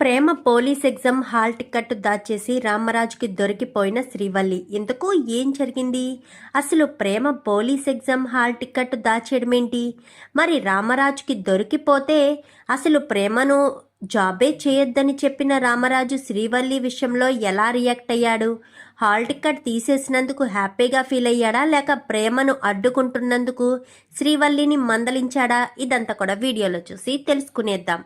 Prema police exam hall ticket దాచేసి రామరాజుకి దొరికిపోయిన శ్రీవల్లి. ఇంతకు ఏం జరిగింది? అసలు Prema police exam hall ticket దాచేయడమేంటి? మరి రామరాజుకి దొరికిపోతే అసలు ప్రేమను జాబే చేయొద్దని చెప్పిన రామరాజు శ్రీవల్లి విషయంలో ఎలా రియాక్ట్ అయ్యాడు? హాల్ టికెట్ తీసేసినందుకు హ్యాపీగా ఫీల్ అయ్యాడా? లేక ప్రేమను అడ్డుకుంటున్నందుకు శ్రీవల్లిని మందలించాడా? ఇదంతా కూడా వీడియోలో చూసి తెలుసుకునేద్దాం.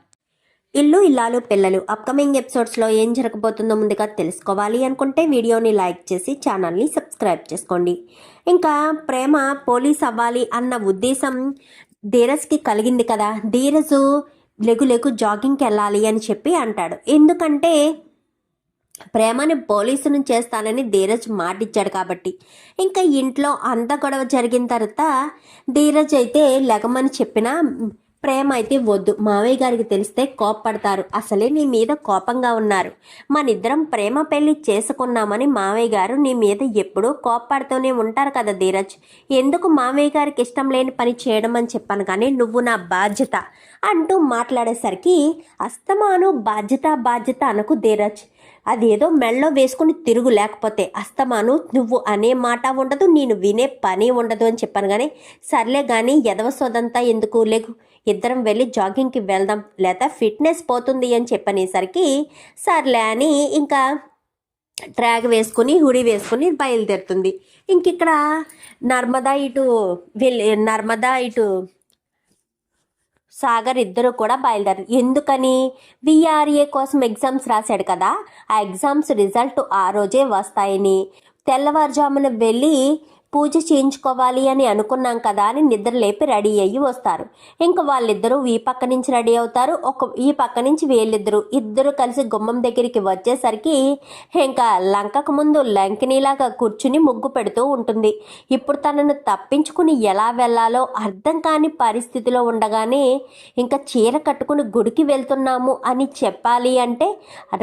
ఇల్లు ఇల్లాలు పిల్లలు అప్కమింగ్ ఎపిసోడ్స్లో ఏం జరగబోతుందో ముందుగా తెలుసుకోవాలి అనుకుంటే వీడియోని లైక్ చేసి ఛానల్ని సబ్స్క్రైబ్ చేసుకోండి. ఇంకా ప్రేమ పోలీస్ అవ్వాలి అన్న ఉద్దేశం ధీరజ్కి కలిగింది కదా. ధీరజు లెగు లెగు జాగింగ్కి వెళ్ళాలి అని చెప్పి అంటాడు. ఎందుకంటే ప్రేమని పోలీసును చేస్తానని ధీరజ్ మాటిచ్చాడు కాబట్టి. ఇంకా ఇంట్లో అంత గొడవ జరిగిన తర్వాత ధీరజ్ అయితే లెగమని చెప్పినా ప్రేమ అయితే వద్దు. మావయ్య గారికి తెలిస్తే కోప్పడతారు. అసలే నీ మీద కోపంగా ఉన్నారు. మనిద్దరం ప్రేమ పెళ్ళి చేసుకున్నామని మావయ్య గారు నీ మీద ఎప్పుడూ కోప్పడుతూనే ఉంటారు కదా ధీరజ్. ఎందుకు మావయ్య గారికి ఇష్టం లేని పని చేయడం అని చెప్పాను కానీ నువ్వు నా బాధ్యత అంటూ మాట్లాడేసరికి అస్తమాను బాధ్యత బాధ్యత అనకు ధీరజ్. అదేదో మెళ్ళో వేసుకుని తిరుగు లేకపోతే అస్తమాను నువ్వు అనే మాట ఉండదు నేను వినే పని ఉండదు అని చెప్పాను కానీ సర్లే కానీ ఎదవసోదంతా ఎందుకు లేకు. ఇద్దరం వెళ్ళి జాగింగ్కి వెళ్దాం లేదా ఫిట్నెస్ పోతుంది అని చెప్పనేసరికి సర్లే అని ఇంకా ట్రాగ్ వేసుకుని హుడి వేసుకుని బయలుదేరుతుంది. ఇంక ఇక్కడ నర్మదా ఇటు వెళ్ళి నర్మదా ఇటు సాగర్ ఇద్దరు కూడా బయలుదేరారు. ఎందుకని? విఆర్ఏ కోసం ఎగ్జామ్స్ రాశాడు కదా ఆ ఎగ్జామ్స్ రిజల్ట్ ఆ రోజే వస్తాయని తెల్లవారుజామున వెళ్ళి పూజ చేయించుకోవాలి అని అనుకున్నాం కదా అని నిద్ర లేపి రెడీ అయ్యి వస్తారు. ఇంకా వాళ్ళిద్దరూ ఈ పక్క నుంచి రెడీ అవుతారు ఒక ఈ పక్క నుంచి వీళ్ళిద్దరు ఇద్దరు కలిసి గుమ్మం దగ్గరికి వచ్చేసరికి ఇంకా లంకకు ముందు లంకినీలాగా కూర్చుని ముగ్గు పెడుతూ ఉంటుంది. ఇప్పుడు తనను తప్పించుకుని ఎలా వెళ్ళాలో అర్థం కాని పరిస్థితిలో ఉండగానే ఇంకా చీర కట్టుకుని గుడికి వెళ్తున్నాము అని చెప్పాలి అంటే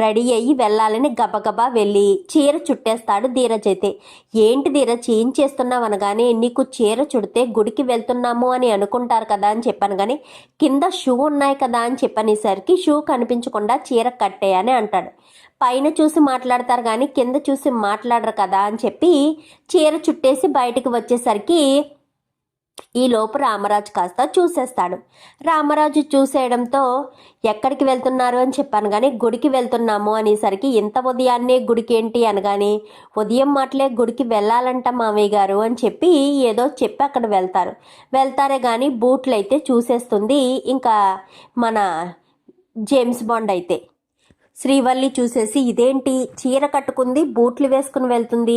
రెడీ అయ్యి వెళ్ళాలని గబగబా వెళ్ళి చీర చుట్టేస్తాడు ధీరజ్ అయితే. ఏంటి ధీరజ్ ఏం చేస్తున్నావు అనగానే నీకు చీర చుడితే గుడికి వెళ్తున్నాము అని అనుకుంటారు కదా అని చెప్పాను కానీ కింద షూ ఉన్నాయి కదా అని చెప్పనేసరికి షూ కనిపించకుండా చీర కట్టేయని అంటాడు. పైన చూసి మాట్లాడతారు కానీ కింద చూసి మాట్లాడరు కదా అని చెప్పి చీర చుట్టేసి బయటికి వచ్చేసరికి ఈ లోపు రామరాజు కాస్త చూసేస్తాడు. రామరాజు చూసేయడంతో ఎక్కడికి వెళ్తున్నారు? అని చెప్పాను కానీ గుడికి వెళ్తున్నాము అనేసరికి ఇంత ఉదయాన్నే గుడికి ఏంటి? అనగానే ఉదయం మాటలే గుడికి వెళ్ళాలంట మామయ్య గారు అని చెప్పి ఏదో చెప్పి అక్కడ వెళ్తారు. వెళ్తారే కానీ బూట్లు అయితే చూసేస్తుంది. ఇంకా మన జేమ్స్ బాండ్ అయితే. శ్రీవల్లి చూసేసి ఇదేంటి? చీర కట్టుకుంది బూట్లు వేసుకుని వెళ్తుంది.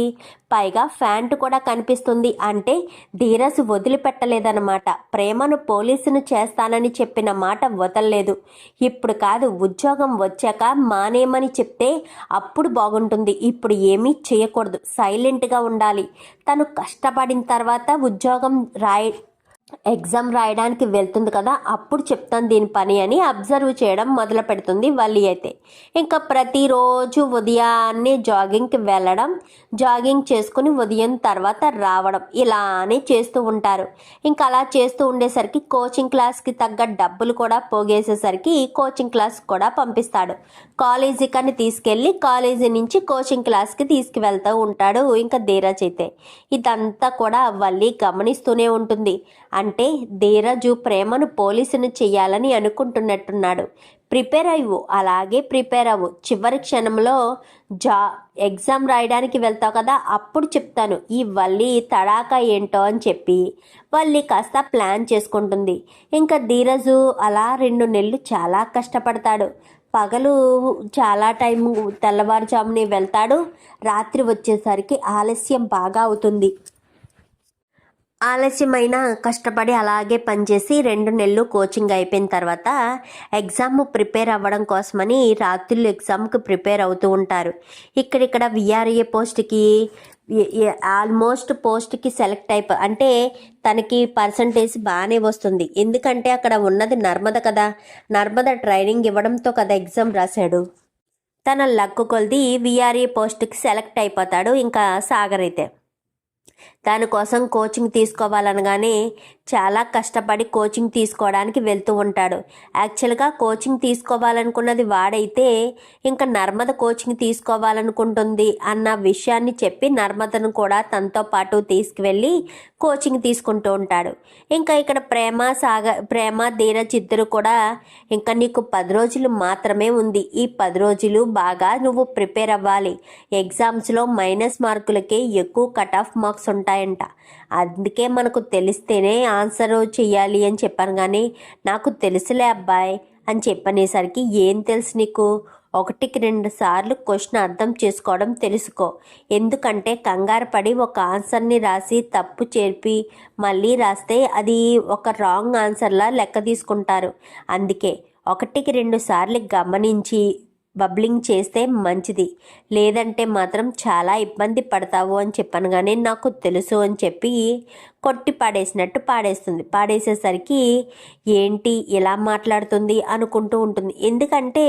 పైగా ఫ్యాంట్ కూడా కనిపిస్తుంది అంటే ధీరస్ వదిలిపెట్టలేదన్నమాట. ప్రేమను పోలీసును చేస్తానని చెప్పిన మాట వదలలేదు. ఇప్పుడు కాదు ఉద్యోగం వచ్చాక మానేమని చెప్తే అప్పుడు బాగుంటుంది. ఇప్పుడు ఏమీ చేయకూడదు. సైలెంట్గా ఉండాలి. తను కష్టపడిన తర్వాత ఉద్యోగం రాయ ఎగ్జామ్ రాయడానికి వెళ్తుంది కదా అప్పుడు చెప్తాను దీని పని అని అబ్జర్వ్ చేయడం మొదలు పెడుతుంది వల్లి అయితే. ఇంకా ప్రతిరోజు ఉదయాన్నే జాగింగ్కి వెళ్ళడం జాగింగ్ చేసుకుని ఉదయం తర్వాత రావడం ఇలానే చేస్తూ ఉంటారు. ఇంకా అలా చేస్తూ ఉండేసరికి కోచింగ్ క్లాస్కి తగ్గ డబ్బులు కూడా పోగేసేసరికి కోచింగ్ క్లాస్ కూడా పంపిస్తాడు. కాలేజీ కని తీసుకెళ్ళి కాలేజీ నుంచి కోచింగ్ క్లాస్కి తీసుకువెళ్తూ ఉంటాడు ఇంకా ధీరజ్ అయితే. ఇదంతా కూడా వల్లి గమనిస్తూనే ఉంటుంది. అంటే ధీరజు ప్రేమను పోలీసును చేయాలని అనుకుంటున్నట్టున్నాడు. ప్రిపేర్ అయ్వు అలాగే ప్రిపేర్ అవ్వు. చివరి క్షణంలో జా ఎగ్జామ్ రాయడానికి వెళ్తావు కదా అప్పుడు చెప్తాను. ఈ వల్లి తడాక ఏంటో అని చెప్పి వల్లి కాస్త ప్లాన్ చేసుకుంటుంది. ఇంకా ధీరజు అలా రెండు నెలలు చాలా కష్టపడతాడు. పగలు చాలా టైం తెల్లవారుజామునే వెళ్తాడు. రాత్రి వచ్చేసరికి ఆలస్యం బాగా అవుతుంది. ఆలస్యమైన కష్టపడి అలాగే పనిచేసి రెండు నెలలు కోచింగ్ అయిపోయిన తర్వాత ఎగ్జామ్ ప్రిపేర్ అవ్వడం కోసమని రాత్రులు ఎగ్జామ్కి ప్రిపేర్ అవుతూ ఉంటారు. ఇక్కడిక్కడ విఆర్ఏ పోస్ట్కి ఆల్మోస్ట్ పోస్ట్కి సెలెక్ట్ అయిపో అంటే తనకి పర్సంటేజ్ బాగానే వస్తుంది. ఎందుకంటే అక్కడ ఉన్నది నర్మద కదా. నర్మద ట్రైనింగ్ ఇవ్వడంతో కదా ఎగ్జామ్ రాశాడు. తన లక్కు కొలిది విఆర్ఏ పోస్ట్కి సెలెక్ట్ అయిపోతాడు ఇంకా సాగర్ అయితే. దానికోసం కోచింగ్ తీసుకోవాలనగానే చాలా కష్టపడి కోచింగ్ తీసుకోవడానికి వెళ్తూ ఉంటాడు. యాక్చువల్గా కోచింగ్ తీసుకోవాలనుకున్నది వాడైతే ఇంకా నర్మద కోచింగ్ తీసుకోవాలనుకుంటుంది అన్న విషయాన్ని చెప్పి నర్మదను కూడా తనతో పాటు తీసుకువెళ్ళి కోచింగ్ తీసుకుంటూ ఉంటాడు. ఇంకా ఇక్కడ ప్రేమ సాగ ప్రేమ ధీరజ్ ఇద్దరు కూడా ఇంకా నీకు పది రోజులు మాత్రమే ఉంది. ఈ పది రోజులు బాగా నువ్వు ప్రిపేర్ అవ్వాలి. ఎగ్జామ్స్లో మైనస్ మార్కులకే ఎక్కువ కట్ ఆఫ్ మార్క్స్ ఉంటాయి. ఉంటాయంట. అందుకే మనకు తెలిస్తేనే ఆన్సర్ చెయ్యాలి అని చెప్పాను కానీ నాకు తెలుసులే అబ్బాయి అని చెప్పనేసరికి ఏం తెలుసు నీకు? ఒకటికి రెండు సార్లు క్వశ్చన్ అర్థం చేసుకోవడం తెలుసుకో. ఎందుకంటే కంగారు పడి ఒక ఆన్సర్ని రాసి తప్పు చేర్పి మళ్ళీ రాస్తే అది ఒక రాంగ్ ఆన్సర్లా లెక్క తీసుకుంటారు. అందుకే ఒకటికి రెండు సార్లు గమనించి బబ్లింగ్ చేస్తే మంచిది. లేదంటే మాత్రం చాలా ఇబ్బంది పడతావు అని చెప్పాను కానీ నాకు తెలుసు అని చెప్పి కొట్టి పాడేసినట్టు పాడేస్తుంది. పాడేసేసరికి ఏంటి ఇలా మాట్లాడుతుంది అనుకుంటూ ఉంటుంది. ఎందుకంటే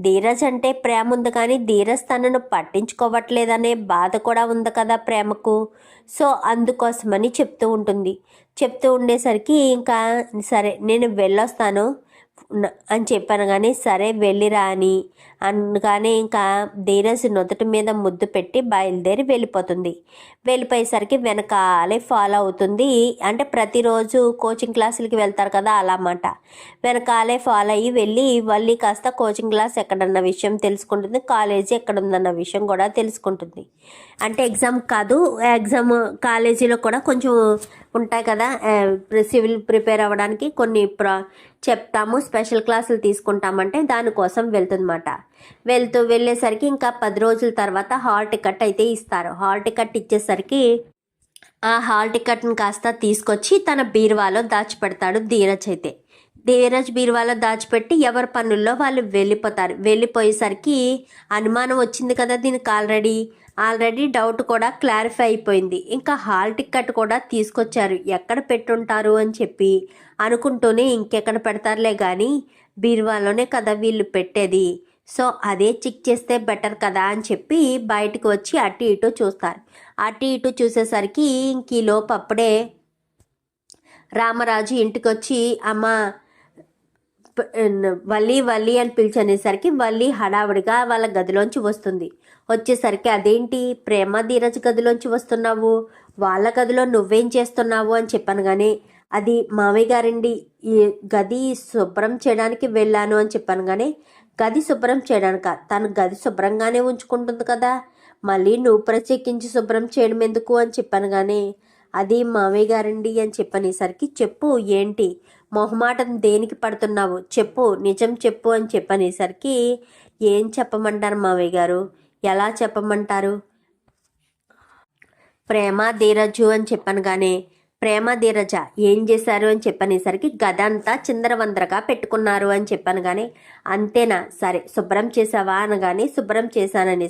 ధీరజ్ అంటే ప్రేమ ఉంది కానీ ధీరజ్ తనను పట్టించుకోవట్లేదనే బాధ కూడా ఉంది కదా ప్రేమకు. సో అందుకోసమని చెప్తూ ఉంటుంది. చెప్తూ ఉండేసరికి ఇంకా సరే నేను వెళ్ళొస్తాను. అని చెప్పాను కానీ సరే వెళ్ళిరా అని అనగానే ఇంకా ధీరజ్ నుదుటి మీద ముద్దు పెట్టి బయలుదేరి వెళ్ళిపోతుంది. వెళ్ళిపోయేసరికి వెనకాలే ఫాలో అవుతుంది. అంటే ప్రతిరోజు కోచింగ్ క్లాసులకి వెళ్తారు కదా అలా అన్నమాట వెనకాలే ఫాలో అయ్యి వెళ్ళి మళ్ళీ కాస్త కోచింగ్ క్లాస్ ఎక్కడన్న విషయం తెలుసుకుంటుంది. కాలేజీ ఎక్కడ ఉందన్న విషయం కూడా తెలుసుకుంటుంది. అంటే ఎగ్జామ్ కాదు ఎగ్జామ్ కాలేజీలో కూడా కొంచెం ఉంటాయి కదా సివిల్ ప్రిపేర్ అవ్వడానికి కొన్ని ప్రా చెప్తాము స్పెషల్ క్లాసులు తీసుకుంటామంటే దానికోసం వెళ్తుందన్నమాట. వెళ్తూ వెళ్ళేసరికి ఇంకా పది రోజుల తర్వాత హాల్ టికెట్ అయితే ఇస్తారు. హాల్ టికెట్ ఇచ్చేసరికి ఆ హాల్ టికెట్ని కాస్త తీసుకొచ్చి తన బీరువాలో దాచిపెడతాడు ధీరజ్ అయితే. దేవరాజ్ బీరువాలో దాచిపెట్టి ఎవరి పనుల్లో వాళ్ళు వెళ్ళిపోతారు. వెళ్ళిపోయేసరికి అనుమానం వచ్చింది కదా దీనికి ఆల్రెడీ ఆల్రెడీ డౌట్ కూడా క్లారిఫై అయిపోయింది. ఇంకా హాల్ టికెట్ కూడా తీసుకొచ్చారు. ఎక్కడ పెట్టుంటారు అని చెప్పి అనుకుంటూనే ఇంకెక్కడ పెడతారులే కానీ బీరువాలోనే కదా వీళ్ళు పెట్టేది. సో అదే చెక్ చేస్తే బెటర్ కదా అని చెప్పి బయటకు వచ్చి అటు ఇటు చూస్తారు. అటు ఇటు చూసేసరికి ఇంక ఈ లోపు అప్పుడే రామరాజు ఇంటికి వచ్చి అమ్మ వల్లి వల్లి అని పిలిచనేసరికి వల్లి హడావుడిగా వాళ్ళ గదిలోంచి వస్తుంది. వచ్చేసరికి అదేంటి? ప్రేమ ధీరజ్ గదిలోంచి వస్తున్నావు. వాళ్ళ గదిలో నువ్వేం చేస్తున్నావు అని చెప్పాను కానీ అది మామయ్య గారండి ఈ గది శుభ్రం చేయడానికి వెళ్ళాను అని చెప్పాను కానీ గది శుభ్రం చేయడానిక? తను గది శుభ్రంగానే ఉంచుకుంటుంది కదా. మళ్ళీ నువ్వు ప్రత్యేకించి శుభ్రం చేయడం ఎందుకు అని చెప్పాను కానీ అది మామయ్య గారండి అని చెప్పనేసరికి చెప్పు ఏంటి? మొహమాటం దేనికి పడుతున్నావు? చెప్పు నిజం చెప్పు అని చెప్పనేసరికి ఏం చెప్పమంటారు మావయ్య గారు? ఎలా చెప్పమంటారు? ప్రేమ ధీరజు అని చెప్పాను కానీ ప్రేమ ధీరజ ఏం చేశారు అని చెప్పనేసరికి గద అంతా చిందరవందరగా పెట్టుకున్నారు అని చెప్పాను కానీ అంతేనా? సరే శుభ్రం చేసావా అనగానే శుభ్రం చేశానని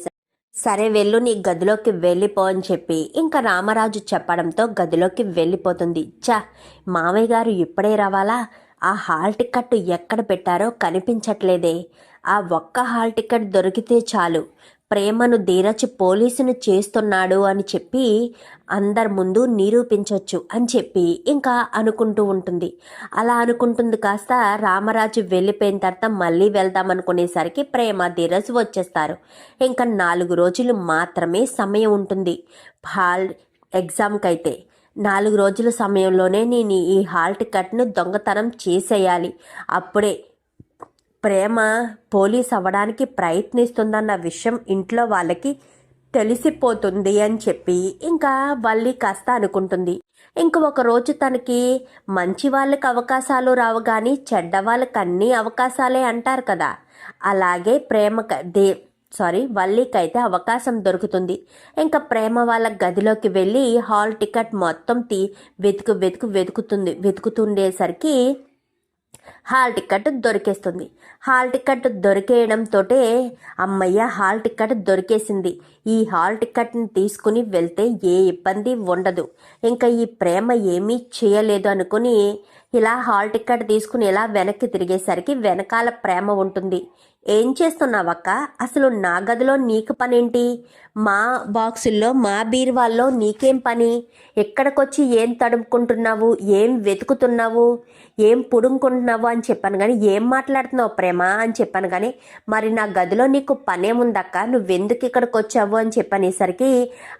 సరే వెళ్ళు నీ గదిలోకి వెళ్ళిపో అని చెప్పి ఇంకా రామరాజు చెప్పడంతో గదిలోకి వెళ్ళిపోతుంది. చా మామయ్య గారు ఇప్పుడే రావాలా? ఆ హాల్ టికెట్ ఎక్కడ పెట్టారో కనిపించట్లేదే. ఆ ఒక్క హాల్ టికెట్ దొరికితే చాలు. ప్రేమను ధీరచి పోలీసును చేస్తున్నాడు అని చెప్పి అందరి ముందు నిరూపించవచ్చు అని చెప్పి ఇంకా అనుకుంటూ ఉంటుంది. అలా అనుకుంటుంది కాస్త రామరాజు వెళ్ళిపోయిన తర్వాత మళ్ళీ వెళ్దాం అనుకునేసరికి ప్రేమ ధీరజ్ వచ్చేస్తారు. ఇంకా నాలుగు రోజులు మాత్రమే సమయం ఉంటుంది. హాల్ ఎగ్జామ్కి అయితే నాలుగు రోజుల సమయంలోనే నేను ఈ హాల్ టికెట్ను దొంగతనం చేసేయాలి. అప్పుడే ప్రేమ పోలీస్ అవ్వడానికి ప్రయత్నిస్తుందన్న విషయం ఇంట్లో వాళ్ళకి తెలిసిపోతుంది అని చెప్పి ఇంకా వల్లి కాస్త అనుకుంటుంది. ఇంక ఒక రోజు తనకి మంచి వాళ్ళకి అవకాశాలు రావు కానీ చెడ్డ వాళ్ళకి అన్ని అవకాశాలే అంటారు కదా. అలాగే ప్రేమ దే సారీ వల్లికైతే అవకాశం దొరుకుతుంది. ఇంకా ప్రేమ వాళ్ళ గదిలోకి వెళ్ళి హాల్ టికెట్ మొత్తం తీ వెతుకు వెతుకు వెతుకుతుంది వెతుకుతుండేసరికి హాల్ టికెట్ దొరికేస్తుంది. హాల్ టికెట్ దొరికేయడంతో అమ్మయ్య హాల్ టికెట్ దొరికేసింది. ఈ హాల్ టికెట్ని తీసుకుని వెళ్తే ఏ ఇబ్బంది ఉండదు. ఇంకా ఈ ప్రేమ ఏమీ చేయలేదు అనుకుని ఇలా హాల్ టికెట్ తీసుకుని ఇలా వెనక్కి తిరిగేసరికి వెనకాల ప్రేమ ఉంటుంది. ఏం చేస్తున్నావక్క? అసలు నా గదిలో నీకు పనేంటి? మా బాక్సుల్లో మా బీరువాల్లో నీకేం పని? ఎక్కడికొచ్చి ఏం తడుముకుంటున్నావు? ఏం వెతుకుతున్నావు? ఏం పుడుముకుంటున్నావు అని చెప్పాను కానీ ఏం మాట్లాడుతున్నావు ప్రేమ అని చెప్పాను కానీ మరి నా గదిలో నీకు పనేముందక్క? నువ్వెందుకు ఇక్కడికి వచ్చావు అని చెప్పనేసరికి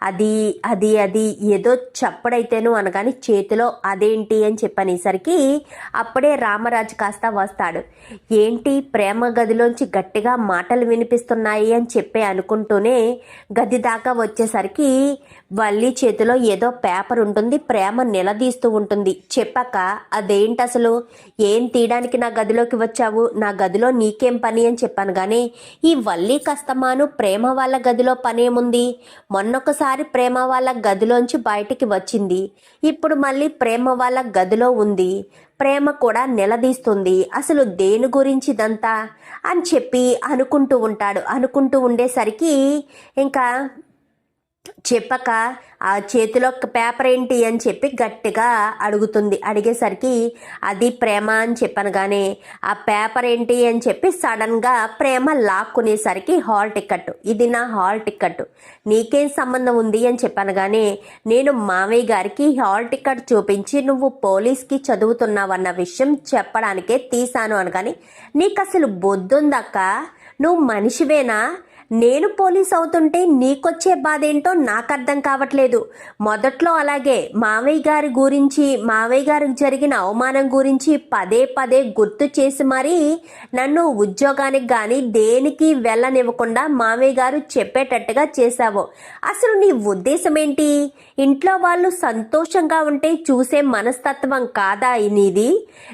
అది అది అది ఏదో చప్పుడైతేను అనగాని చేతిలో అదేంటి అని చెప్పనేసరికి అప్పుడే రామరాజు కాస్త వస్తాడు. ఏంటి ప్రేమ గదిలోంచి గట్టిగా మాటలు వినిపిస్తున్నాయి అని చెప్పి అనుకుంటూనే గది దాకా వచ్చేసరికి వల్లి చేతిలో ఏదో పేపర్ ఉంటుంది ప్రేమ నిలదీస్తూ ఉంటుంది. చెప్పాక అదేంటి అసలు? ఏం తీయడానికి నా గదిలోకి వచ్చావు? నా గదిలో నీకేం పని? అని చెప్పాను. కానీ ఈ వల్లి కస్తమాను ప్రేమ వాళ్ళ గదిలో పనేముంది మొన్నొకసారి ప్రేమ వాళ్ళ గదిలోంచి బయటికి వచ్చింది. ఇప్పుడు మళ్ళీ ప్రేమ వాళ్ళ గదిలో ఉంది. ప్రేమ కూడా నిలదీస్తుంది. అసలు దేని గురించి ఇదంతా? అని చెప్పి అనుకుంటూ ఉంటాడు. అనుకుంటూ ఉండేసరికి ఇంకా చెప్పక ఆ చేతిలో ఒక పేపర్ ఏంటి? అని చెప్పి గట్టిగా అడుగుతుంది. అడిగేసరికి అది ప్రేమ అని చెప్పాను కానీ ఆ పేపర్ ఏంటి? అని చెప్పి సడన్గా ప్రేమ లాక్కునేసరికి హాల్ టికెట్ ఇది నా హాల్ టికెట్ నీకేం సంబంధం ఉంది? అని చెప్పాను కానీ నేను మామయ్య గారికి హాల్ టికెట్ చూపించి నువ్వు పోలీస్కి చదువుతున్నావన్న విషయం చెప్పడానికే తీశాను అనగాని నీకు అసలు బొద్దుందక్క? నువ్వు మనిషివేనా? నేను పోలీస్ అవుతుంటే నీకొచ్చే బాధ ఏంటో నాకు అర్థం కావట్లేదు. మొదట్లో అలాగే మావయ్య గారి గురించి మావయ్య గారికి జరిగిన అవమానం గురించి పదే పదే గుర్తు చేసి మరీ నన్ను ఉద్యోగానికి కానీ దేనికి వెళ్ళనివ్వకుండా మావయ్య గారు చెప్పేటట్టుగా చేశావు. అసలు నీ ఉద్దేశం ఏంటి ఇంట్లో వాళ్ళు సంతోషంగా ఉంటే చూసే మనస్తత్వం కాదా నీది?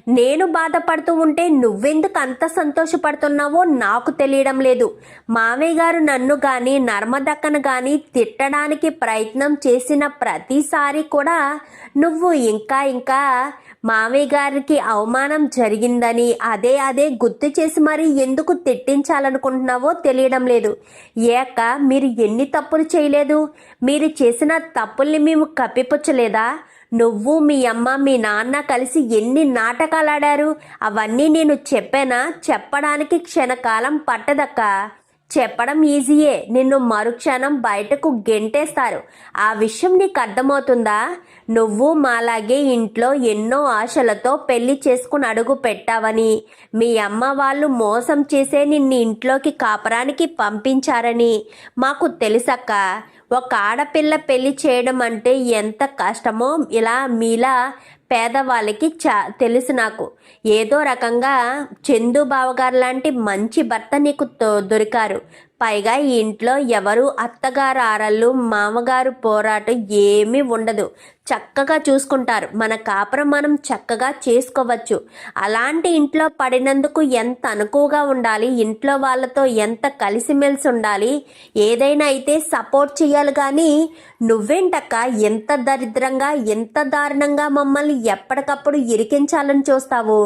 నేను బాధపడుతూ ఉంటే నువ్వెందుకు అంత సంతోషపడుతున్నావో నాకు తెలియడం లేదు. మావయ్య గారు నన్ను కానీ నర్మదక్కను కానీ తిట్టడానికి ప్రయత్నం చేసిన ప్రతిసారి కూడా నువ్వు ఇంకా ఇంకా మావయ్య గారికి అవమానం జరిగిందని అదే అదే గుర్తు చేసి మరి ఎందుకు తిట్టించాలనుకుంటున్నావో తెలియడం లేదు. ఏక మీరు ఎన్ని తప్పులు చేయలేదు? మీరు చేసిన తప్పుల్ని మేము కప్పిపుచ్చలేదా? నువ్వు మీ అమ్మ మీ నాన్న కలిసి ఎన్ని నాటకాలు ఆడారు అవన్నీ నేను చెప్పానా? చెప్పడానికి క్షణకాలం పట్టదక్కా. చెప్పడం ఈజీయే. నిన్ను మరుక్షణం బయటకు గెంటేస్తారు. ఆ విషయం నీకు అర్థమవుతుందా? నువ్వు మాలాగే ఇంట్లో ఎన్నో ఆశలతో పెళ్ళి చేసుకుని అడుగు పెట్టావని మీ అమ్మ వాళ్ళు మోసం చేసే నిన్ను ఇంట్లోకి కాపరానికి పంపించారని మాకు తెలుసక్క. ఒక ఆడపిల్ల పెళ్ళి చేయడం అంటే ఎంత కష్టమో ఇలా మీలా పేదవాళ్ళకి చా తెలుసు నాకు. ఏదో రకంగా చందు బావగారు లాంటి మంచి భర్త నీకు దొరికారు. పైగా ఇంట్లో ఎవరు అత్తగారు ఆరళ్ళు మామగారు పోరాటం ఏమీ ఉండదు. చక్కగా చూసుకుంటారు. మన కాపురం మనం చక్కగా చేసుకోవచ్చు. అలాంటి ఇంట్లో పడినందుకు ఎంత అనుకువగా ఉండాలి? ఇంట్లో వాళ్ళతో ఎంత కలిసిమెలిసి ఉండాలి? ఏదైనా అయితే సపోర్ట్ చేయాలి కానీ నువ్వేంటక్క? ఎంత దరిద్రంగా ఎంత దారుణంగా మమ్మల్ని ఎప్పటికప్పుడు ఇరికించాలని చూస్తావు?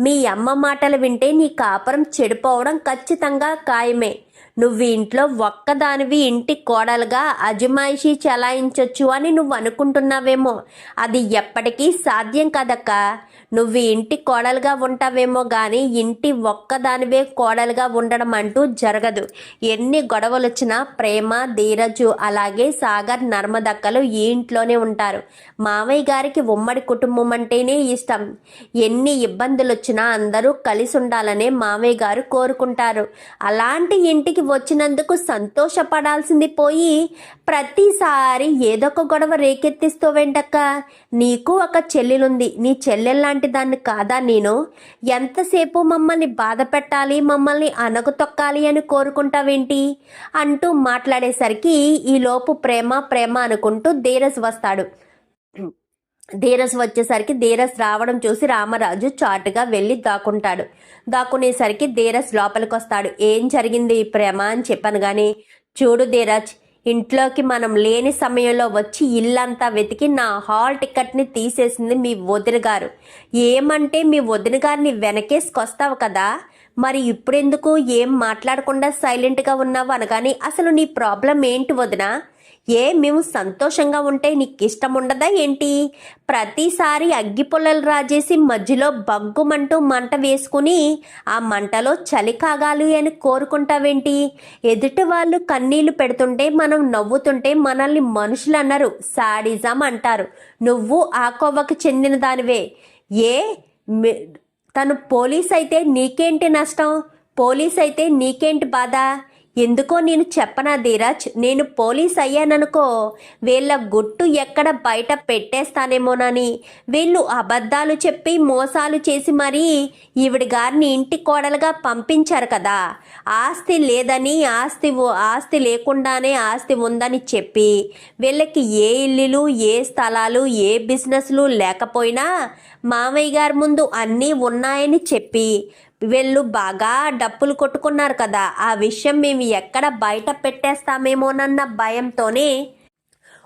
మీ అమ్మ మాటలు వింటే నీ కాపురం చెడిపోవడం ఖచ్చితంగా ఖాయమే. నువ్వు ఇంట్లో ఒక్కదానివి ఇంటి కోడలుగా అజమాయిషీ చలాయించవచ్చు అని నువ్వు అనుకుంటున్నావేమో. అది ఎప్పటికీ సాధ్యం కదక్క. నువ్వు ఇంటి కోడలుగా ఉంటావేమో కానీ ఇంటి ఒక్కదానివే కోడలుగా ఉండడం అంటూ జరగదు. ఎన్ని గొడవలు వచ్చినా ప్రేమ ధీరజు అలాగే సాగర్ నర్మదక్కలు ఈ ఇంట్లోనే ఉంటారు. మావయ్య గారికి ఉమ్మడి కుటుంబం అంటేనే ఇష్టం. ఎన్ని ఇబ్బందులు వచ్చినా అందరూ కలిసి ఉండాలనే మావయ్య గారు కోరుకుంటారు. అలాంటి ఇంటికి వచ్చినందుకు సంతోషపడాల్సింది పోయి ప్రతిసారి ఏదొక గొడవ రేకెత్తిస్తూ వెంటక్క నీకు ఒక చెల్లెలుంది. నీ చెల్లెల్లాంటి దాన్ని కాదా నేను? ఎంతసేపు మమ్మల్ని బాధ పెట్టాలి మమ్మల్ని అనగతొక్కాలి అని కోరుకుంటావేంటి? అంటూ మాట్లాడేసరికి ఈలోపు ప్రేమ ప్రేమ అనుకుంటూ ధీరజ్ వస్తాడు. ధీరస్ వచ్చేసరికి ధీరస్ రావడం చూసి రామరాజు చాటుగా వెళ్ళి దాక్కుంటాడు. దాక్కునేసరికి ధీరస్ లోపలికి వస్తాడు ఏం జరిగింది ఈ ప్రేమ అని చెప్పాను కానీ చూడు ధీరజ్ ఇంట్లోకి మనం లేని సమయంలో వచ్చి ఇల్లంతా వెతికి నా హాల్ టికెట్ని తీసేసింది మీ వదిన గారు. ఏమంటే మీ వదిన గారిని వెనకేసుకొస్తావు కదా? మరి ఇప్పుడెందుకు? ఏం మాట్లాడకుండా సైలెంట్గా ఉన్నావు అనగానే అసలు నీ ప్రాబ్లం ఏంటి వదినా? ఏ మేము సంతోషంగా ఉంటే నీకు ఇష్టం ఉండదా ఏంటి? ప్రతిసారి అగ్గిపుల్లలు రాజేసి మధ్యలో బగ్గుమంటూ మంట వేసుకుని ఆ మంటలో చలి కాగాలి అని కోరుకుంటావేంటి? ఎదుటి వాళ్ళు కన్నీళ్ళు పెడుతుంటే మనం నవ్వుతుంటే మనల్ని మనుషులు అన్నారు సాడిజం అంటారు. నువ్వు ఆ కొవ్వకు చెందిన దానివే. ఏ? తను పోలీస్ అయితే నీకేంటి నష్టం? పోలీస్ అయితే నీకేంటి బాధ? ఎందుకో నేను చెప్పనా ధీరాజ్? నేను పోలీస్ అయ్యాననుకో వీళ్ళ గుట్టు ఎక్కడ బయట పెట్టేస్తానేమోనని. వీళ్ళు అబద్ధాలు చెప్పి మోసాలు చేసి మరీ ఈవిడి గారిని ఇంటి కోడలుగా పంపించారు కదా. ఆస్తి లేదని ఆస్తి ఆస్తి లేకుండానే ఆస్తి ఉందని చెప్పి వీళ్ళకి ఏ ఇల్లులు ఏ స్థలాలు ఏ బిజినెస్లు లేకపోయినా మామయ్య గారి ముందు అన్నీ ఉన్నాయని చెప్పి వీళ్ళు బాగా డప్పులు కొట్టుకున్నారు కదా. ఆ విషయం మేము ఎక్కడ బయట పెట్టేస్తామేమోనన్న భయంతోనే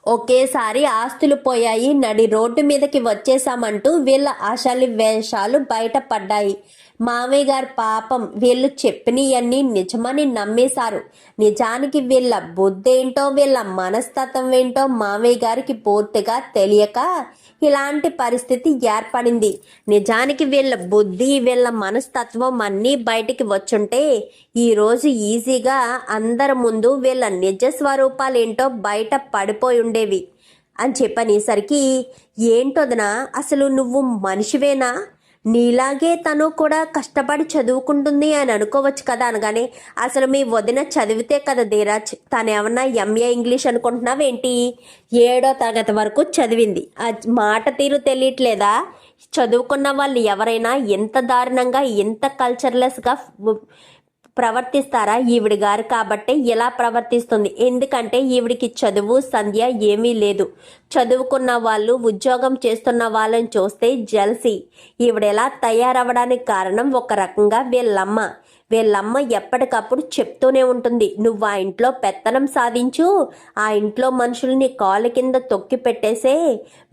ఒకేసారి ఆస్తులు పోయాయి. నడి రోడ్డు మీదకి వచ్చేసామంటూ వీళ్ళ ఆశలు వేషాలు బయటపడ్డాయి మామయ్య గారు పాపం వీళ్ళు చెప్పినవన్నీ నిజమని నమ్మేశారు. నిజానికి వీళ్ళ బుద్ధేంటో వీళ్ళ మనస్తత్వం ఏంటో మామయ్య గారికి పూర్తిగా తెలియక ఇలాంటి పరిస్థితి ఏర్పడింది. నిజానికి వీళ్ళ బుద్ధి వీళ్ళ మనస్తత్వం అన్నీ బయటికి వచ్చుంటే ఈరోజు ఈజీగా అందరి ముందు వీళ్ళ నిజ స్వరూపాలు ఏంటో బయట పడిపోయి ఉండేవి. అని చెప్పనేసరికి ఏంటోదనా? అసలు నువ్వు మనిషివేనా? నీలాగే తను కూడా కష్టపడి చదువుకుంటుంది అని అనుకోవచ్చు కదా అనగానే అసలు మీ వదిన చదివితే కదా ధీరాజ్ తను ఏమన్నా ఎంఏ ఇంగ్లీష్ అనుకుంటున్నావేంటి? ఏడో తరగతి వరకు చదివింది. ఆ మాట తీరు తెలియట్లేదా? చదువుకున్న వాళ్ళు ఎవరైనా ఎంత దారుణంగా ఎంత కల్చర్లెస్గా ప్రవర్తిస్తారా ఈవిడ గారు కాబట్టి ఇలా ప్రవర్తిస్తుంది. ఎందుకంటే ఈవిడికి చదువు సంధ్య ఏమీ లేదు. చదువుకున్న వాళ్ళు ఉద్యోగం చేస్తున్న వాళ్ళని చూస్తే జల్సీ. ఈవిడ ఎలా తయారవడానికి కారణం ఒక రకంగా వీళ్ళమ్మ. వీళ్ళమ్మ ఎప్పటికప్పుడు చెప్తూనే ఉంటుంది నువ్వు ఆ ఇంట్లో పెత్తనం సాధించు ఆ ఇంట్లో మనుషుల్ని కాలు కింద తొక్కి పెట్టేసే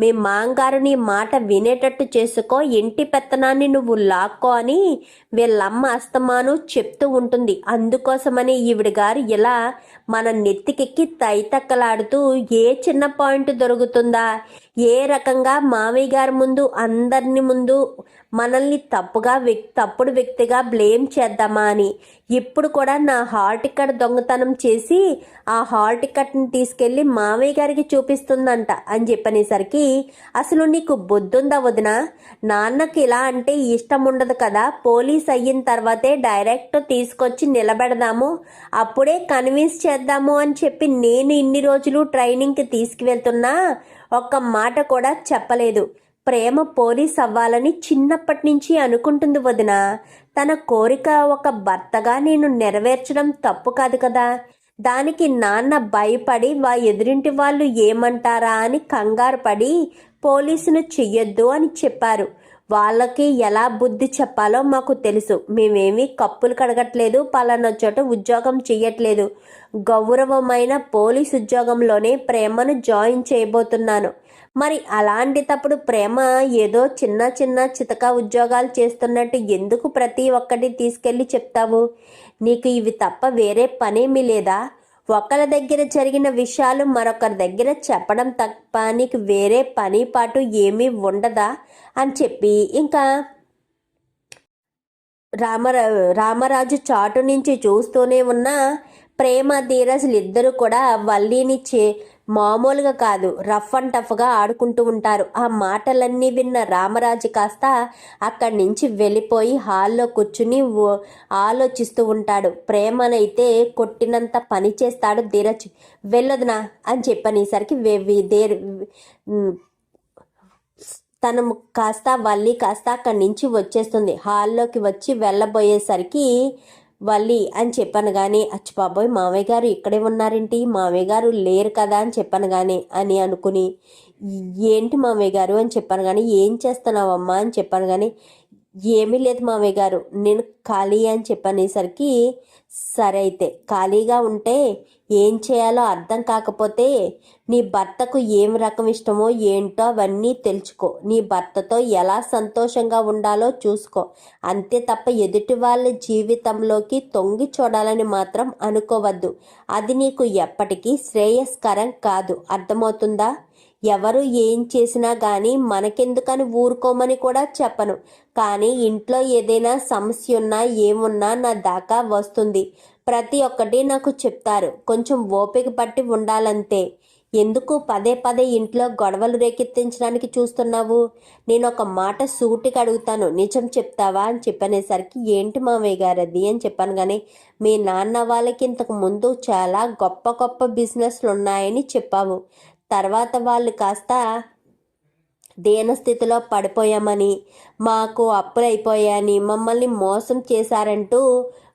మీ మాంగారు నీ మాట వినేటట్టు చేసుకో ఇంటి పెత్తనాన్ని నువ్వు లాక్కో అని వీళ్ళమ్మ అస్తమాను చెప్తూ ఉంటుంది. అందుకోసమని ఈవిడ గారు ఇలా మన నెత్తికెక్కి తైతక్కలాడుతూ ఏ చిన్న పాయింట్ దొరుకుతుందా? ఏ రకంగా మామయ్య గారి ముందు అందరిని ముందు మనల్ని తప్పుగా వ్యక్తి తప్పుడు వ్యక్తిగా బ్లేమ్ చేద్దామా అని. ఇప్పుడు కూడా నా హాల్ టికెట్ దొంగతనం చేసి ఆ హాల్ టికెట్ని తీసుకెళ్ళి మామయ్య గారికి చూపిస్తుందంట అని చెప్పనేసరికి అసలు నీకు బుద్ధుందా వదిన? నాన్నకి ఇలా అంటే ఇష్టం ఉండదు కదా. పోలీస్ అయిన తర్వాతే డైరెక్ట్ తీసుకొచ్చి నిలబెడదాము. అప్పుడే కన్విన్స్ చేద్దాము అని చెప్పి నేను ఇన్ని రోజులు ట్రైనింగ్కి తీసుకువెళ్తున్నా. ఒక్క మాట కూడా చెప్పలేదు. ప్రేమ పోలీస్ అవ్వాలని చిన్నప్పటి నుంచి అనుకుంటుంది వదిన. తన కోరిక ఒక భర్తగా నేను నెరవేర్చడం తప్పు కాదు కదా. దానికి నాన్న భయపడి వా ఎదురింటి వాళ్ళు ఏమంటారా? అని కంగారు పడి పోలీసును చెయ్యొద్దు అని చెప్పారు. వాళ్ళకి ఎలా బుద్ధి చెప్పాలో మాకు తెలుసు. మేమేమీ కప్పులు కడగట్లేదు పలానా చోట ఉద్యోగం చెయ్యట్లేదు. గౌరవమైన పోలీస్ ఉద్యోగంలోనే ప్రేమను జాయిన్ చేయబోతున్నాను. మరి అలాంటి తప్పుడు ప్రేమ ఏదో చిన్న చిన్న చితక ఉద్యోగాలు చేస్తున్నట్టు ఎందుకు ప్రతి ఒక్కటి తీసుకెళ్ళి చెప్తావు? నీకు ఇవి తప్ప వేరే పనేమీ లేదా? ఒకరి దగ్గర జరిగిన విషయాలు మరొకరి దగ్గర చెప్పడం తప్ప నీకు వేరే పని పాటు ఏమీ ఉండదా అని చెప్పి ఇంకా రామరా రామరాజు చాటు నుంచి చూస్తూనే ఉన్న ప్రేమ ధీరజులు ఇద్దరు కూడా వల్లీని చే మామూలుగా కాదు రఫ్ అండ్ టఫ్గా ఆడుకుంటూ ఉంటారు. ఆ మాటలన్నీ విన్న రామరాజు కాస్త అక్కడి నుంచి వెళ్ళిపోయి హాల్లో కూర్చుని ఆలోచిస్తూ ఉంటాడు. ప్రేమనైతే కొట్టినంత పని చేస్తాడు ధీరజ్. వెళ్ళదునా అని చెప్పనేసరికి వే- వే- తను కాస్త వల్లి కాస్త అక్కడి నుంచి వచ్చేస్తుంది. హాల్లోకి వచ్చి వెళ్ళబోయేసరికి వల్లి అని చెప్పాను కానీ అచ్చి బాబోయ్ మామయ్య గారు ఇక్కడే ఉన్నారేంటి? మామయ్య గారు లేరు కదా అని చెప్పాను కానీ అని అనుకుని ఏంటి మామయ్య గారు? అని చెప్పాను కానీ ఏం చేస్తున్నావమ్మా? అని చెప్పాను కానీ ఏమీ లేదు మామయ్య గారు నేను ఖాళీ అని చెప్పనేసరికి సరే అయితే ఖాళీగా ఉంటే ఏం చేయాలో అర్థం కాకపోతే నీ భర్తకు ఏం రకం ఇష్టమో ఏంటో అవన్నీ తెలుసుకో. నీ భర్తతో ఎలా సంతోషంగా ఉండాలో చూసుకో. అంతే తప్ప ఎదుటి వాళ్ళ జీవితంలోకి తొంగి చూడాలని మాత్రం అనుకోవద్దు. అది నీకు ఎప్పటికీ శ్రేయస్కరం కాదు. అర్థమవుతుందా? ఎవరు ఏం చేసినా కానీ మనకెందుకని ఊరుకోమని కూడా చెప్పను. కానీ ఇంట్లో ఏదైనా సమస్య ఉన్నా ఏమున్నా నా దాకా వస్తుంది. ప్రతి ఒక్కటి నాకు చెప్తారు. కొంచెం ఓపిక పట్టి ఉండాలంతే. ఎందుకు పదే పదే ఇంట్లో గొడవలు రేకెత్తించడానికి చూస్తున్నావు? నేను ఒక మాట సూటికి అడుగుతాను. నిజం చెప్తావా అని చెప్పనేసరికి ఏంటి మామయ్య గారు అది? అని చెప్పాను. కానీ మీ నాన్న వాళ్ళకి ఇంతకు ముందు చాలా గొప్ప గొప్ప బిజినెస్లు ఉన్నాయని చెప్పావు. తర్వాత వాళ్ళు కాస్త దీనస్థితిలో పడిపోయామని మాకు అప్పులు అయిపోయాయని మమ్మల్ని మోసం చేశారంటూ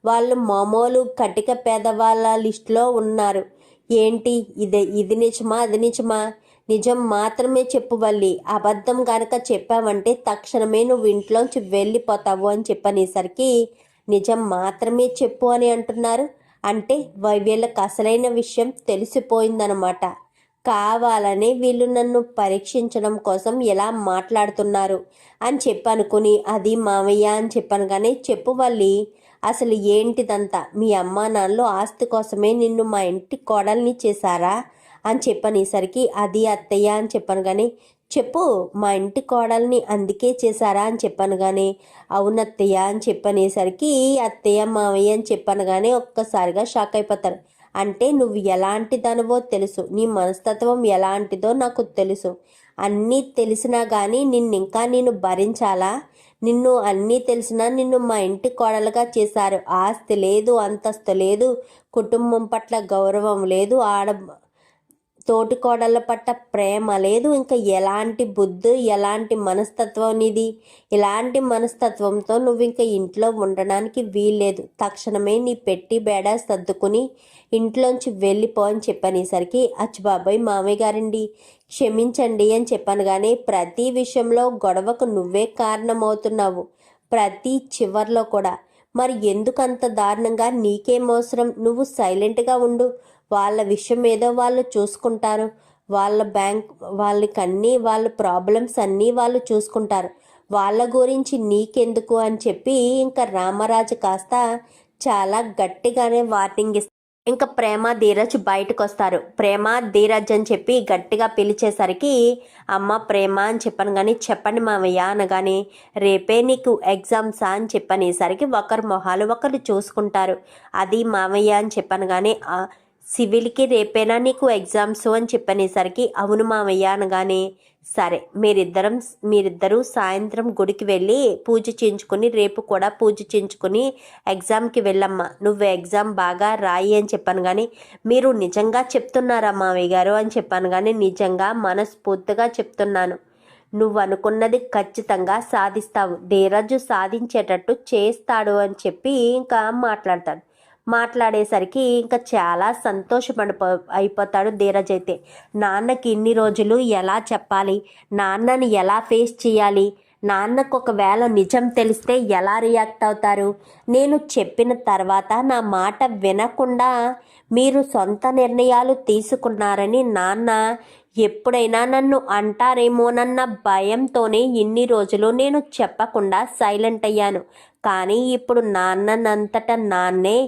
వాళ్ళు మామూలు కటిక పేదవాళ్ళ లిస్టులో ఉన్నారు. ఏంటి? ఇది ఇది నిజమా? అది నిజమా? నిజం మాత్రమే చెప్పు వల్లి. అబద్ధం కనుక చెప్పావంటే తక్షణమే నువ్వు ఇంట్లోంచి వెళ్ళిపోతావు అని చెప్పనేసరికి నిజం మాత్రమే చెప్పు అని అంటున్నారు. అంటే వై- వీళ్ళకి అసలైన విషయం తెలిసిపోయిందనమాట. కావాలని వీళ్ళు నన్ను పరీక్షించడం కోసం ఎలా మాట్లాడుతున్నారు అని చెప్పనుకుని అది మావయ్య అని చెప్పాను కానీ చెప్పు వల్లి అసలు ఏంటిదంతా? మీ అమ్మా నాన్నలు ఆస్తి కోసమే నిన్ను మా ఇంటి కోడల్ని చేశారా? అని చెప్పనేసరికి అది అత్తయ్య అని చెప్పాను కానీ చెప్పు మా ఇంటి కోడల్ని అందుకే చేశారా అని చెప్పాను కానీ అవునత్తయ్య అని చెప్పనేసరికి అత్తయ్య మావయ్య అని చెప్పాను కానీ ఒక్కసారిగా షాక్ అయిపోతారు. అంటే నువ్వు ఎలాంటి దానివో తెలుసు. నీ మనస్తత్వం ఎలాంటిదో నాకు తెలుసు. అన్నీ తెలిసినా కానీ నిన్ను ఇంకా నేను భరించాలా? నిన్ను అన్నీ తెలిసినా నిన్ను మా ఇంటి కోడలుగా చేశారు. ఆస్తి లేదు అంతస్తు లేదు కుటుంబం పట్ల గౌరవం లేదు ఆడ తోటి కోడళ్ళ పట్ల ప్రేమ లేదు. ఇంకా ఎలాంటి బుద్ధి ఎలాంటి మనస్తత్వం ఇది? ఇలాంటి మనస్తత్వంతో నువ్వు ఇంకా ఇంట్లో ఉండడానికి వీల్లేదు. తక్షణమే నీ పెట్టి బేడ సర్దుకుని ఇంట్లోంచి వెళ్ళిపో అని చెప్పనేసరికి అచ్చుబాబాయ్ మామయ్య గారండి క్షమించండి అని చెప్పాను కానీ ప్రతి విషయంలో గొడవకు నువ్వే కారణమవుతున్నావు. ప్రతి చివర్లో కూడా. మరి ఎందుకంత దారుణంగా నీకేం అవసరం? నువ్వు సైలెంట్గా ఉండు. వాళ్ళ విషయం ఏదో వాళ్ళు చూసుకుంటారు. వాళ్ళ బ్యాంక్ వాళ్ళకి అన్నీ వాళ్ళ ప్రాబ్లమ్స్ అన్నీ వాళ్ళు చూసుకుంటారు. వాళ్ళ గురించి నీకెందుకు అని చెప్పి ఇంకా రామరాజు కాస్త చాలా గట్టిగానే వార్నింగ్ ఇస్తారు ఇంకా ప్రేమ ధీరజ్ బయటకు వస్తారు ప్రేమ ధీరజ్ అని చెప్పి గట్టిగా పిలిచేసరికి అమ్మ ప్రేమ అని చెప్పాను కానీ చెప్పండి మావయ్య అనగానే రేపే నీకు ఎగ్జామ్సా అని చెప్పనేసరికి ఒకరు మొహాలు ఒకరు చూసుకుంటారు. అది మావయ్య అని చెప్పాను కానీ సివిల్కి రేపేనా నీకు ఎగ్జామ్స్ అని చెప్పనేసరికి అవును మామయ్య అనగానే సరే మీరిద్దరం మీరిద్దరూ సాయంత్రం గుడికి వెళ్ళి పూజ చేయించుకుని రేపు కూడా పూజ చేయించుకుని ఎగ్జామ్కి వెళ్ళమ్మా. నువ్వు ఎగ్జామ్ బాగా రాయి అని చెప్పాను కానీ మీరు నిజంగా చెప్తున్నారా మామయ్య గారు అని చెప్పాను కానీ నిజంగా మనస్ఫూర్తిగా చెప్తున్నాను. నువ్వు అనుకున్నది ఖచ్చితంగా సాధిస్తావు. ధీరజు సాధించేటట్టు చేస్తాడు అని చెప్పి ఇంకా మాట్లాడతాడు. మాట్లాడేసరికి ఇంకా చాలా సంతోషపడిపో అయిపోతాడు ధీరజ్ అయితే. నాన్నకి ఇన్ని రోజులు ఎలా చెప్పాలి? నాన్నని ఎలా ఫేస్ చేయాలి? నాన్నకు ఒకవేళ నిజం తెలిస్తే ఎలా రియాక్ట్ అవుతారు? నేను చెప్పిన తర్వాత నా మాట వినకుండా మీరు సొంత నిర్ణయాలు తీసుకున్నారని నాన్న ఎప్పుడైనా నన్ను అంటారేమోనన్న భయంతోనే ఇన్ని రోజులు నేను చెప్పకుండా సైలెంట్ అయ్యాను. కానీ ఇప్పుడు నాన్ననంతట నాన్నే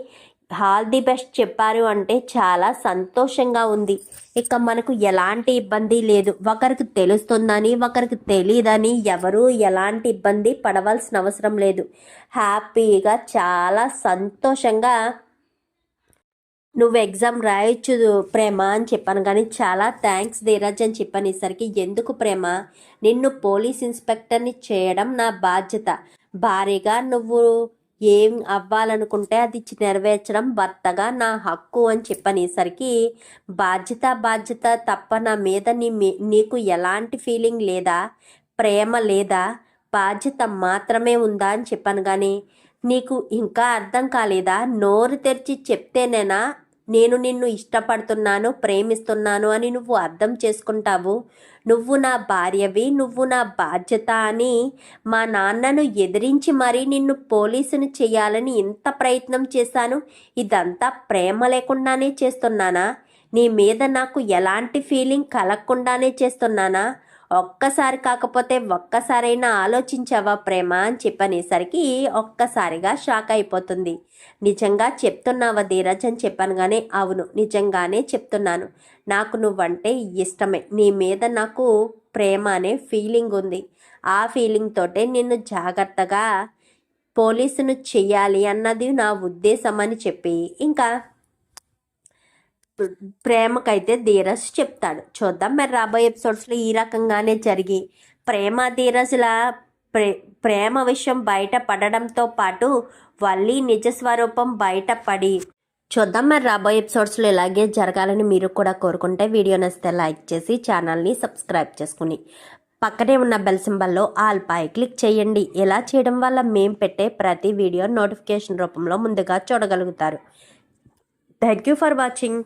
ఆల్ ది బెస్ట్ చెప్పారు అంటే చాలా సంతోషంగా ఉంది. ఇక మనకు ఎలాంటి ఇబ్బంది లేదు. ఒకరికి తెలుస్తుందని ఒకరికి తెలియదని ఎవరు ఎలాంటి ఇబ్బంది పడవలసిన అవసరం లేదు. హ్యాపీగా చాలా సంతోషంగా నువ్వు ఎగ్జామ్ రాయొచ్చు ప్రేమ అని చెప్పాను కానీ చాలా థ్యాంక్స్ ధీరజ్ అని చెప్పనేసరికి ఎందుకు ప్రేమ? నిన్ను పోలీస్ ఇన్స్పెక్టర్ని చేయడం నా బాధ్యత. భారీగా నువ్వు ఏం అవ్వాలనుకుంటే అది నెరవేర్చడం భర్తగా నా హక్కు అని చెప్పనేసరికి బాధ్యత బాధ్యత తప్ప నా మీద నీ మీ- నీకు ఎలాంటి ఫీలింగ్ లేదా? ప్రేమ లేదా? బాధ్యత మాత్రమే ఉందా అని చెప్పాను కానీ నీకు ఇంకా అర్థం కాలేదా? నోరు తెరిచి చెప్తేనేనా నేను నిన్ను ఇష్టపడుతున్నాను ప్రేమిస్తున్నాను అని నువ్వు అర్థం చేసుకుంటావు. నువ్వు నా భార్యవి నువ్వు నా బాధ్యత అని మా నాన్నను ఎదిరించి మరీ నిన్ను పోలీసుని చేయాలని ఇంత ప్రయత్నం చేశాను. ఇదంతా ప్రేమ లేకుండానే చేస్తున్నానా? నీ మీద నాకు ఎలాంటి ఫీలింగ్ కలగకుండానే చేస్తున్నానా? ఒక్కసారి కాకపోతే ఒక్కసారైనా ఆలోచించావా ప్రేమ అని చెప్పనేసరికి ఒక్కసారిగా షాక్ అయిపోతుంది. నిజంగా చెప్తున్నావా ధీరజ్ అని చెప్పాను కానీ అవును నిజంగానే చెప్తున్నాను. నాకు నువ్వంటే ఇష్టమే. నీ మీద నాకు ప్రేమ అనే ఫీలింగ్ ఉంది. ఆ ఫీలింగ్ తోటే నిన్ను జాగ్రత్తగా పోలీసును చెయ్యాలి అన్నది నా ఉద్దేశం అని చెప్పి ఇంకా ప్రేమకైతే ధీరస్ చెప్తాడు. చూద్దాం మరి రాబోయే ఎపిసోడ్స్లో ఈ రకంగానే జరిగి ప్రేమ ధీరజ్ల ప్రే ప్రేమ విషయం బయట పడడంతో పాటు వల్లి నిజ స్వరూపం బయటపడి చూద్దాం మరి రాబోయే ఎపిసోడ్స్లో ఇలాగే జరగాలని మీరు కూడా కోరుకుంటే వీడియో నచ్చితే లైక్ చేసి ఛానల్ని సబ్స్క్రైబ్ చేసుకుని పక్కనే ఉన్న బెల్ సింబల్లో ఆల్ పై క్లిక్ చేయండి. ఇలా చేయడం వల్ల మేము పెట్టే ప్రతి వీడియో నోటిఫికేషన్ రూపంలో ముందుగా చూడగలుగుతారు. Thank you for watching.